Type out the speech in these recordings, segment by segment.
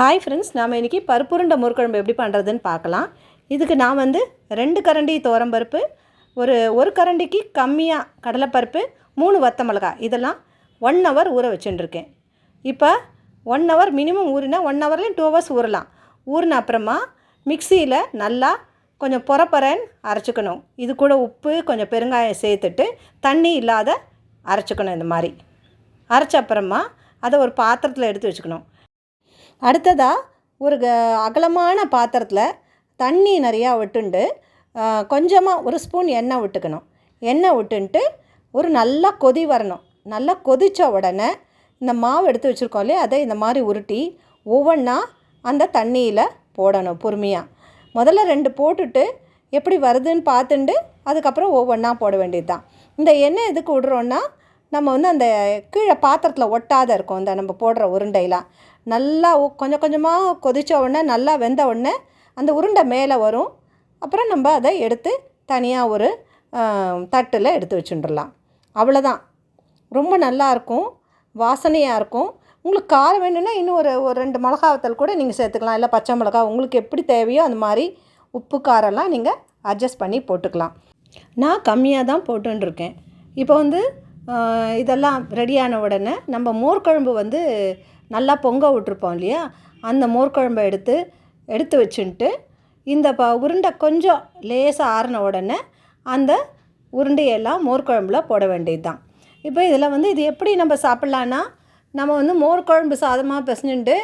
Hi friends நாம் இன்றைக்கி பருப்புருண்டை முறுக்குழம்பு எப்படி பண்ணுறதுன்னு பார்க்கலாம். இதுக்கு நான் வந்து ரெண்டு கரண்டி பருப்பு ஒரு ஒரு கரண்டிக்கு கம்மியாக கடலைப்பருப்பு மூணு வத்த மிளகா இதெல்லாம் ஒன் ஹவர் ஊற வச்சுட்டுருக்கேன். இப்போ ஒன் ஹவர் மினிமம் ஊறினா ஒன் ஹவர்லேயும் டூ ஹவர்ஸ் ஊறலாம். ஊறின அப்புறமா மிக்சியில் நல்லா கொஞ்சம் பொறப்பொறன்னு அரைச்சிக்கணும். இது கூட உப்பு கொஞ்சம் பெருங்காயம் சேர்த்துட்டு தண்ணி இல்லாத அரைச்சிக்கணும் இந்த மாதிரி. அரைச்ச அப்புறமா அதை ஒரு பாத்திரத்தில் எடுத்து வச்சுக்கணும். அடுத்ததாக ஒரு க அகலமான பாத்திரத்தில் தண்ணி நிறையா விட்டுண்டு கொஞ்சமாக ஒரு ஸ்பூன் எண்ணெய் விட்டுக்கணும். எண்ணெய் விட்டுன்ட்டு ஒரு நல்லா கொதி வரணும். நல்லா கொதித்த உடனே இந்த மாவு எடுத்து வச்சுருக்கோம் இல்லையா அதை இந்த மாதிரி உருட்டி ஒவ்வொன்றா அந்த தண்ணியில் போடணும் பொறுமையாக முதல்ல ரெண்டு போட்டுட்டு எப்படி வருதுன்னு பார்த்துண்டு அதுக்கப்புறம் ஒவ்வொன்றா போட வேண்டியது தான் இந்த எண்ணெய் எதுக்கு விடுறோன்னா நம்ம வந்து அந்த கீழே பாத்திரத்தில் ஒட்டாத இருக்கும். அந்த நம்ம போடுற உருண்டையெல்லாம் நல்லா உ- கொஞ்சம் கொஞ்சமாக கொதித்த உடனே நல்லா வெந்த உடனே அந்த உருண்டை மேலே வரும். அப்புறம் நம்ம அதை எடுத்து தனியாக ஒரு தட்டில் எடுத்து வச்சுட்டுலாம் அவ்வளோதான். ரொம்ப நல்லா இருக்கும். வாசனையாக இருக்கும். உங்களுக்கு காரம் வேணும்னா இன்னும் ஒரு ஒரு ரெண்டு மிளகாவத்தல் கூட நீங்கள் சேர்த்துக்கலாம். இல்லை பச்சை மிளகா உங்களுக்கு எப்படி தேவையோ அந்த மாதிரி உப்பு காரம்லாம் நீங்கள் அட்ஜஸ்ட் பண்ணி போட்டுக்கலாம். நான் கம்மியாக தான் போட்டுருக்கேன் இப்போ வந்து இதெல்லாம் ரெடியான உடனே நம்ம மோர்க்குழம்பு வந்து நல்லா பொங்க விட்ருப்போம் இல்லையா? அந்த மோர்க்குழம்பை எடுத்து எடுத்து வச்சுன்ட்டு இந்த ப உருண்டை கொஞ்சம் லேசாக ஆறின உடனே அந்த உருண்டையெல்லாம் மோர்க்குழம்புல போட வேண்டியது தான் இப்போ இதில் வந்து இது எப்படி நம்ம சாப்பிட்லான்னா நம்ம வந்து மோர் குழம்பு சாதமாக பிசைஞ்சுண்டு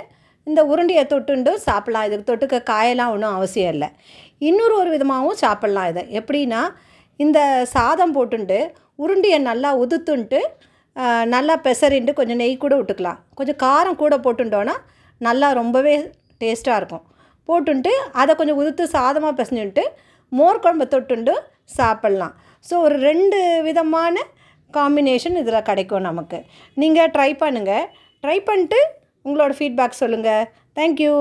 இந்த உருண்டையை தொட்டுண்டு சாப்பிட்லாம். இதுக்கு தொட்டுக்க காயெல்லாம் ஒன்றும் அவசியம் இல்லை. இன்னொரு ஒரு விதமாகவும் சாப்பிட்லாம் இதை. எப்படின்னா இந்த சாதம் போட்டுண்டு உருண்டையை நல்லா உதுத்துன்ட்டு நல்லா பெசரிண்டு கொஞ்சம் நெய் கூட விட்டுக்கலாம். கொஞ்சம் காரம் கூட போட்டுட்டோன்னா நல்லா ரொம்பவே டேஸ்ட்டாக இருக்கும். போட்டுன்ட்டு அதை கொஞ்சம் உதுத்து சாதமாக பிசைஞ்சுட்டு மோர் குழம்பு தொட்டுண்டு சாப்பிட்லாம். ஸோ ஒரு ரெண்டு விதமான காம்பினேஷன் இதில் கிடைக்கும் நமக்கு. நீங்கள் ட்ரை பண்ணுங்கள் ட்ரை பண்ணிட்டு உங்களோட ஃபீட்பேக் சொல்லுங்கள் தேங்க்யூ